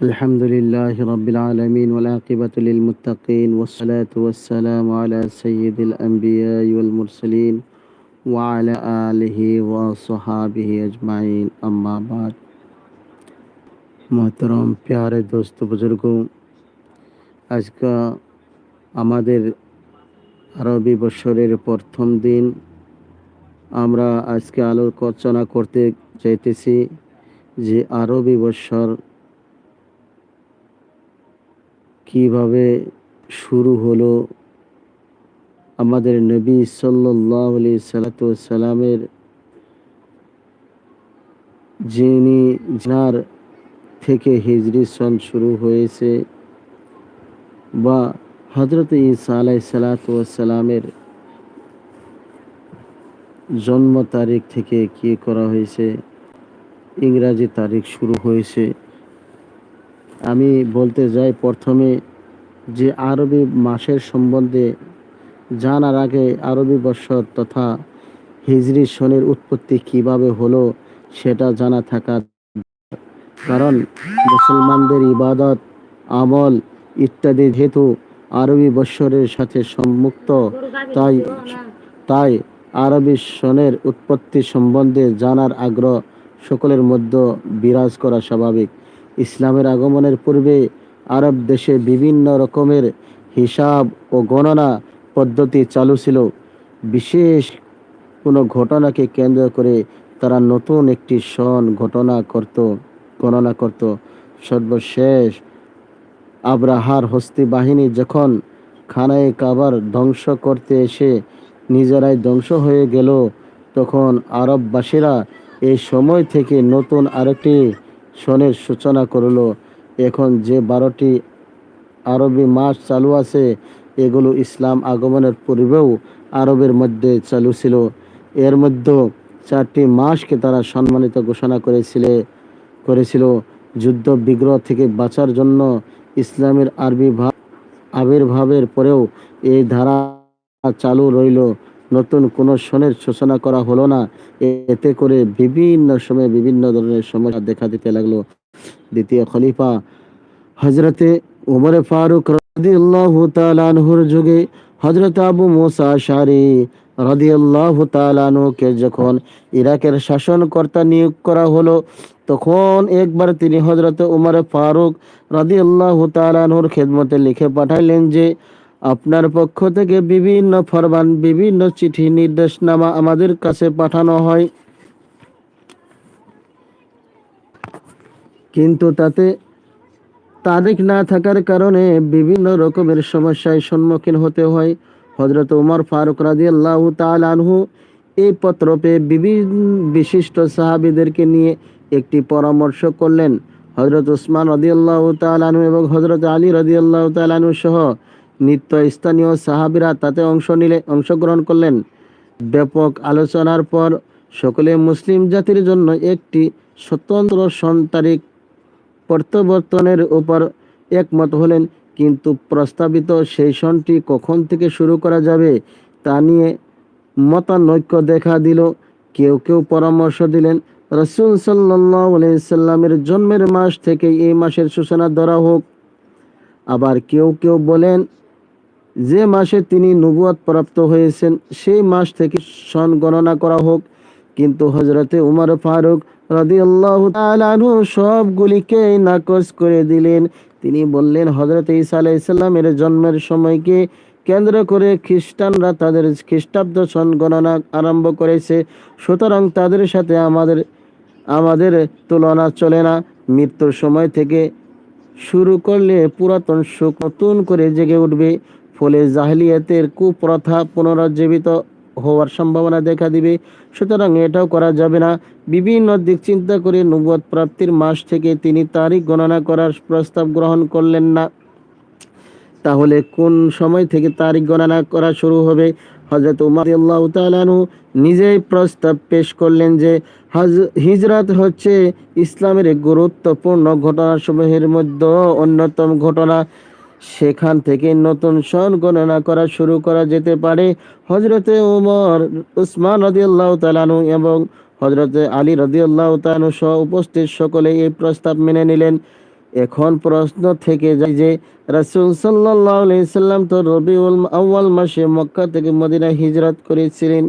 الحمد لله رب العالمين والعاقبة للمتقين والصلاة والسلام على سيد الأنبياء والمرسلين وعلى آله وصحابه أجمعين أما بعد মোহতরম প্যারে দোস্ত বুজুর্গ আজকে আমাদের আরবি বৎসরের প্রথম দিন আমরা আজকে আলোচনা করতে চাইতেছি যে আরবি বৎসর কীভাবে শুরু হলো আমাদের নবী সাল্লাহ আলি সালাতামের যিনি যার থেকে হিজরি সন শুরু হয়েছে বা হজরত ইসা আলাই সালাতামের জন্ম তারিখ থেকে কি করা হয়েছে, ইংরাজি তারিখ শুরু হয়েছে আমি বলতে যাই প্রথমে যে আরবি মাসের সম্বন্ধে জানার আগে আরবি বৎসর তথা হিজরি সনের উৎপত্তি কীভাবে হলো সেটা জানা থাকা কারণ মুসলমানদের ইবাদত, আমল ইত্যাদি যেহেতু আরবি বৎসরের সাথে সম্মুক্ত। তাই তাই আরবি সনের উৎপত্তি সম্বন্ধে জানার আগ্রহ সকলের মধ্যে বিরাজ করা স্বাভাবিক। ইসলামের আগমনের পূর্বে আরব দেশে বিভিন্ন রকমের হিসাব ও গণনা পদ্ধতি চালু ছিল। বিশেষ কোনো ঘটনাকে কেন্দ্র করে তারা নতুন একটি সন ঘটনা করত, গণনা করত। সর্বশেষ আব্রাহার হস্তি বাহিনী যখন খানায় কাবার ধ্বংস করতে এসে নিজেরাই ধ্বংস হয়ে গেল, তখন আরববাসীরা এই সময় থেকে নতুন আরেকটি সনের সূচনা করল, এখন যে বারোটি আরবি মাস চালু আছে, এগুলো ইসলাম আগমনের পূর্বেও আরবের মধ্যে চালু ছিল। এর মধ্যে চারটি মাসকে তারা সম্মানিত ঘোষণা করেছিল করেছিল। যুদ্ধ বিগ্রহ থেকে বাঁচার জন্য ইসলামের আরবি ভাব আবির্ভাবের পরেও এই ধারা চালু রইল। নতুন কোনো সনের সূচনা করা হলো না। এতে করে বিভিন্ন সময়ে বিভিন্ন ধরনের সমস্যা দেখা দিতে লাগল। দ্বিতীয় খলিফা হজরতে উমরে ফারুক আনহুর যুগে হজরত আবু মুসা আনহুকে যখন ইরাকের শাসনকর্তা নিয়োগ করা হলো, তখন একবার তিনি হজরত উমর ফারুক রাদিয়াল্লাহু তাআলা আনহুর খেদমতে লিখে পাঠাইলেন যে আপনার পক্ষ থেকে বিভিন্ন ফরমান, বিভিন্ন চিঠি, নির্দেশনামা আমাদের কাছে পাঠানো হয়। কিন্তু তাতে তারিখ না থাকার কারণে বিভিন্ন রকমের সমস্যায় সম্মুখীন হতে হয়। হজরত উমর ফারুক রাজি আল্লাহ আনহু এই পত্র পেয়ে বিভিন্ন বিশিষ্ট সাহাবিদেরকে নিয়ে একটি পরামর্শ করলেন। হজরত উসমান রদি আল্লাহ আনহু এবং হজরত আলী রদি আল্লাহ আনহু সহ নিত্য স্থানীয় সাহাবিরা তাতে অংশ নিলে, অংশগ্রহণ করলেন। ব্যাপক আলোচনার পর সকলে মুসলিম জাতির জন্য একটি স্বতন্ত্র সন তারিখ প্রত্যাবর্তনের উপর একমত হলেন। কিন্তু প্রস্তাবিত সেই সনটি কখন থেকে শুরু করা যাবে তা নিয়ে মতানৈক্য দেখা দিল। কেউ কেউ পরামর্শ দিলেন, রসুল সাল্লামের জন্মের মাস থেকে এই মাসের সূচনা ধরা হোক। আবার কেউ কেউ বলেন যে মাসে তিনি নবুয়াত প্রাপ্ত হয়েছেন, সেই মাস থেকে সন গণনা করা হোক। কিন্তু হজরতে উমর ফারুক রাদিয়াল্লাহু তাআলা সবগুলিকে নাকচ করে দিলেন। তিনি বললেন হজরত ঈসা আলাইসাল্লামের জন্মের সময়কে কেন্দ্র করে খ্রিস্টানরা তাদের খ্রিস্টাব্দ সন গণনা আরম্ভ করেছে। সুতরাং তাদের সাথে আমাদের আমাদের তুলনা চলে না। মৃত্যুর সময় থেকে শুরু করলে পুরাতন সুখ নতুন করে জেগে উঠবে। ফলে জাহলিয়াতের কুপ্রথা পুনরুজ্জীবিত হওয়ার সম্ভাবনা দেখা দিবে। সুতরাং এটাও করা যাবে না। বিভিন্ন দিক চিন্তা করে নবদ প্রাপ্তির মাস থেকে তিনি তারিখ গণনা করার প্রস্তাব গ্রহণ করলেন না। তাহলে কোন সময় থেকে তারিখ গণনা করা শুরু হবে? হজরত উমার আল্লাহ তালু নিজেই প্রস্তাব পেশ করলেন যে, হজ, হিজরত হচ্ছে ইসলামের গুরুত্বপূর্ণ ঘটনাসমূহের মধ্যে অন্যতম ঘটনা। সেখান থেকে নতুন সন গণনা করা শুরু করা যেতে পারে হজরতে উমর, উসমান রদিয়াল্লাহ তালানু এবং হজরতে আলী রদিয়াল্লাহ তালানু সহ উপস্থিত সকলে এই প্রস্তাব মেনে নিলেন। এখন প্রশ্ন থেকে যায় যে রাসূল আলাইহি সাল্লাম তো রবিউল আউয়াল মাসে মক্কা থেকে মদিনা হিজরত করেছিলেন।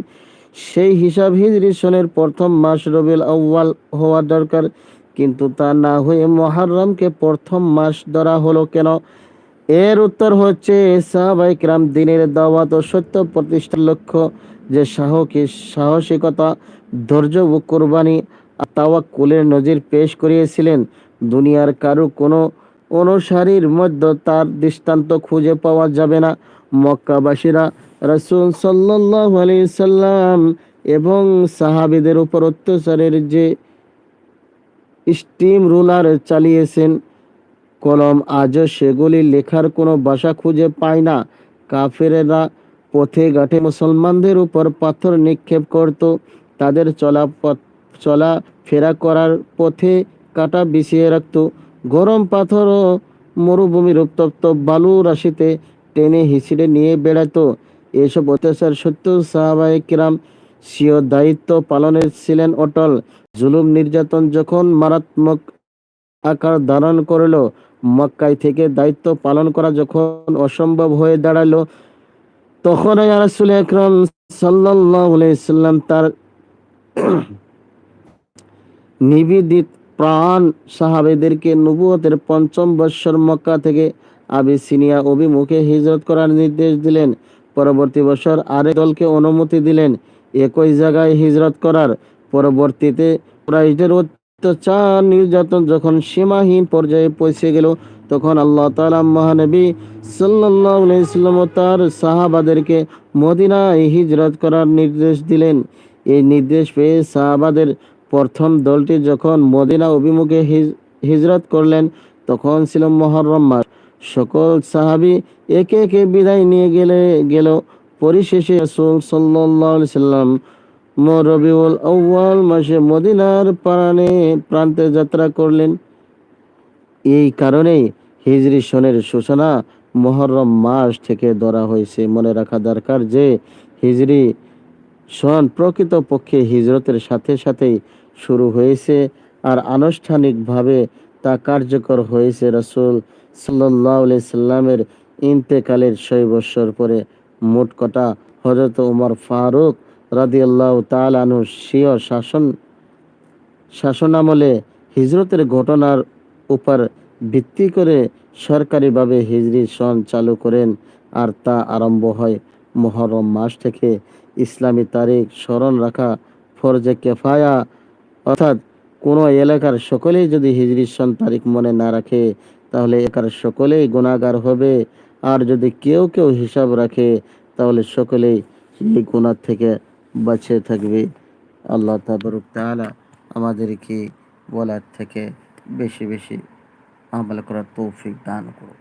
সেই হিসাব হিজরি সনের প্রথম মাস রবিউল আউয়াল হওয়া দরকার। কিন্তু তা না হয়ে মহারমকে প্রথম মাস ধরা হলো কেন? এর উত্তর হচ্ছে সাহাবাই কিরাম দিনের দাওয়াত ও সত্য প্রতিষ্ঠার লক্ষ্য যে সাহসী সাহসিকতা, ধৈর্য ও কোরবানি তাওয়াক্কুলের নজির পেশ করিয়েছিলেন। দুনিয়ার কারও কোনো অনুসারীর মধ্যে তার দৃষ্টান্ত খুঁজে পাওয়া যাবে না। মক্কাবাসীরা রাসূল সাল্লাল্লাহু আলাইহি সাল্লাম এবং সাহাবীদের উপর অত্যাচারের যে স্টিম রুলার চালিয়েছেন কলম আজও সেগুলি লেখার কোনো ভাষা খুঁজে পায় না। কাফেরেরা পথে ঘাটে মুসলমানদের উপর পাথর নিক্ষেপ করত। তাদের চলা চলা ফেরা করার পথে কাটা বিছিয়ে রাখত। গরম পাথর ও মরুভূমির উত্তপ্ত বালু রাশিতে টেনে হিসিড়ে নিয়ে বেড়াতো। এসব অত্যাচার সত্ত্বেও সাহাবায়ে কিরাম স্বীয় দায়িত্ব পালনে ছিলেন অটল। জুলুম নির্যাতন যখন মারাত্মক আকার ধারণ করল মক্কায় থেকে দায়িত্ব পালন করা যখন অসম্ভব হয়ে দাঁড়াল তখন রাসূল আলাইহি সাল্লাম তার নিবেদিত প্রাণ সাহাবেদেরকে নবুয়তের পঞ্চম বৎসর মক্কা থেকে আবিসিনিয়া অভিমুখে হিজরত করার নির্দেশ দিলেন। পরবর্তী বছর আরেক দলকে অনুমতি দিলেন। একই জায়গায় হিজরত করার পরবর্তীতে কুরাইশদের অত্যাচার নির্যাতন যখন সীমাহীন পর্যায়ে পৌঁছে গেল, তখন আল্লাহ তাআলা মহানবী সাল্লাম তার সাহাবাদেরকে মদিনায় হিজরত করার নির্দেশ দিলেন। এই নির্দেশ পেয়ে সাহাবাদের প্রথম দলটি যখন মদিনা অভিমুখে হিজরত করলেন, তখন ছিল মহরম মাস। সকল সাহাবী একে একে বিদায় নিয়ে গেলে, গেল। পরিশেষে সাল্লাম রবিউল আউয়াল মাসে মদিনার প্রাণে প্রান্তে যাত্রা করলেন। এই কারণেই হিজরি সনের সূচনা মহরম মাস থেকে ধরা হয়েছে। মনে রাখা দরকার যে হিজরি সন প্রকৃতপক্ষে হিজরতের সাথে সাথেই শুরু হয়েছে আর আনুষ্ঠানিকভাবে তা কার্যকর হয়েছে রসুল সাল্লাহ সাল্লামের ইন্তেকালের ছয় বৎসর পরে। মোট কটা? হজরত উমর ফারুক রাদিয়াল্লাহ তালানু স্বীয় শাসন শাসনামলে হিজরতের ঘটনার উপর ভিত্তি করে সরকারিভাবে হিজরি সন চালু করেন আর তা আরম্ভ হয় মহরম মাস থেকে ইসলামী তারিখ স্মরণ রাখা ফরজে কেফায়া। অর্থাৎ কোনো এলাকার সকলেই যদি হিজরি সন তারিখ মনে না রাখে, তাহলে এলাকার সকলেই গুণাগার হবে। আর যদি কেউ কেউ হিসাব রাখে, তাহলে সকলেই এই গুণার থেকে বাঁচে থাকবে আল্লাহ তাবরুক তালা আমাদেরকে বলার থেকে বেশি বেশি আমল করার তৌফিক দান করুন।